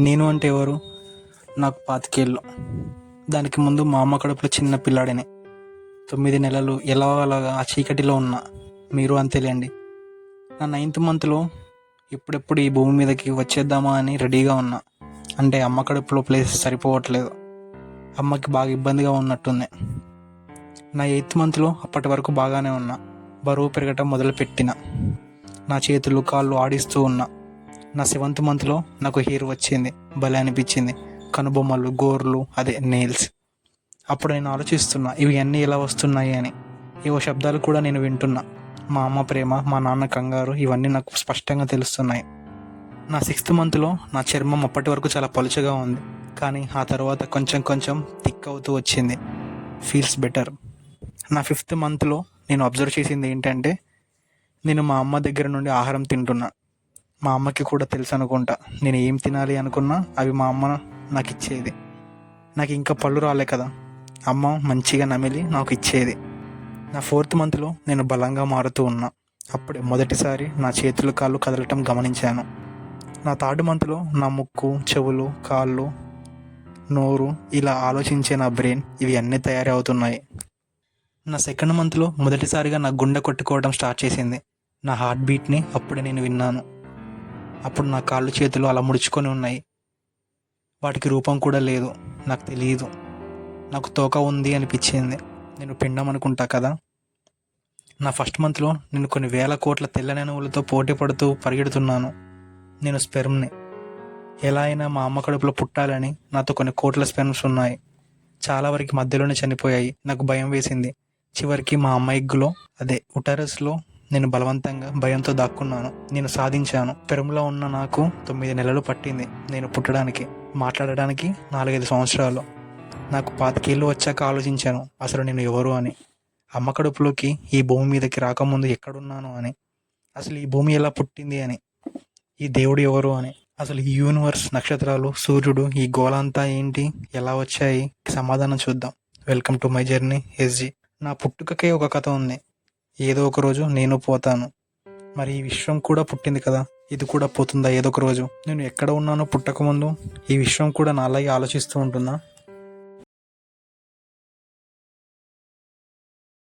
నేను అంటే ఎవరు? నాకు పాతికేళ్ళు. దానికి ముందు మా అమ్మ కడుపులో చిన్న పిల్లాడిని. తొమ్మిది నెలలు ఎలా అలాగా ఆ చీకటిలో ఉన్నా. మీరు అంతేలేండి. నా నైన్త్ మంత్లో ఎప్పుడెప్పుడు ఈ భూమి మీదకి వచ్చేద్దామా అని రెడీగా ఉన్నా. అంటే అమ్మ కడుపులో ప్లేస్ సరిపోవట్లేదు. అమ్మకి బాగా ఇబ్బందిగా ఉన్నట్టుంది. నా ఎయిత్ మంత్లో అప్పటి వరకు బాగానే ఉన్నా. బరువు పెరగటం మొదలుపెట్టిన. నా చేతులు కాళ్ళు ఆడిస్తూ ఉన్నా. నా సెవెంత్ మంత్లో నాకు హెయిర్ వచ్చింది భలే అనిపించింది. కనుబొమ్మలు గోర్లు అదే నెయిల్స్. అప్పుడు నేను ఆలోచిస్తున్నా ఇవి అన్నీ ఎలా వస్తున్నాయి అని. ఏవో శబ్దాలు కూడా నేను వింటున్నా. మా అమ్మ ప్రేమ మా నాన్న కంగారు ఇవన్నీ నాకు స్పష్టంగా తెలుస్తున్నాయి. నా సిక్స్త్ మంత్లో నా చర్మం అప్పటి వరకు చాలా పలుచగా ఉంది కానీ ఆ తర్వాత కొంచెం కొంచెం థిక్ అవుతూ వచ్చింది. Feels better. నా ఫిఫ్త్ మంత్లో నేను అబ్జర్వ్ చేసింది ఏంటంటే నేను మా అమ్మ దగ్గర నుండి ఆహారం తింటున్నా. మా అమ్మకి కూడా తెలుసు అనుకుంటా. నేను ఏం తినాలి అనుకున్నా అవి మా అమ్మ నాకు ఇచ్చేది. నాకు ఇంకా పళ్ళు రాలే కదా. అమ్మ మంచిగా నమిలి నాకు ఇచ్చేది. నా ఫోర్త్ మంత్లో నేను బలంగా మారుతూ ఉన్నా. అప్పుడే మొదటిసారి నా చేతులు కాళ్ళు కదలటం గమనించాను. నా థర్డ్ మంత్లో నా ముక్కు చెవులు కాళ్ళు నోరు ఇలా ఆలోచించే నా బ్రెయిన్ ఇవి అన్నీ తయారవుతున్నాయి. నా సెకండ్ మంత్లో మొదటిసారిగా నా గుండె కొట్టుకోవడం స్టార్ట్ చేసింది. నా హార్ట్ బీట్ని అప్పుడే నేను విన్నాను. అప్పుడు నా కాళ్ళు చేతులు అలా ముడుచుకొని ఉన్నాయి. వాటికి రూపం కూడా లేదు. నాకు తెలియదు నాకు తోక ఉంది అనిపించింది. నేను పిండం అనుకుంటా కదా. నా ఫస్ట్ మంత్లో నేను కొన్ని వేల కోట్ల తెల్లనెనువులతో పోటీ పడుతూ పరిగెడుతున్నాను. నేను స్పెర్మ్ని. ఎలా అయినా మా అమ్మ కడుపులో పుట్టాలని నాతో కొన్ని కోట్ల స్పెర్మ్స్ ఉన్నాయి. చాలా వరకు మధ్యలోనే చనిపోయాయి. నాకు భయం వేసింది. చివరికి మా అమ్మ ఎగ్గులో అదే ఉటరస్లో నేను బలవంతంగా భయంతో దాక్కున్నాను. నేను సాధించాను. పెరుములో ఉన్న నాకు తొమ్మిది నెలలు పట్టింది. నేను పుట్టడానికి మాట్లాడడానికి నాలుగైదు సంవత్సరాలు. నాకు పాతికేళ్ళు వచ్చాక ఆలోచించాను అసలు నేను ఎవరు అని. అమ్మ కడుపులోకి ఈ భూమి మీదకి రాకముందు ఎక్కడున్నాను అని. అసలు ఈ భూమి ఎలా పుట్టింది అని. ఈ దేవుడు ఎవరు అని. అసలు ఈ యూనివర్స్ నక్షత్రాలు సూర్యుడు ఈ గోళంతా ఏంటి? ఎలా వచ్చాయి? సమాధానం చూద్దాం. Welcome to my journey S G. నా పుట్టుకకే ఒక కథ ఉంది. ఏదో ఒక రోజు నేను పోతాను. మరి ఈ విశ్వం కూడా పుట్టింది కదా? ఇది కూడా పోతుందా ఏదో ఒక రోజు? నేను ఎక్కడ ఉన్నానో పుట్టకముందు ఈ విశ్వం కూడా నాలాగే ఆలోచిస్తూ ఉంటుందా?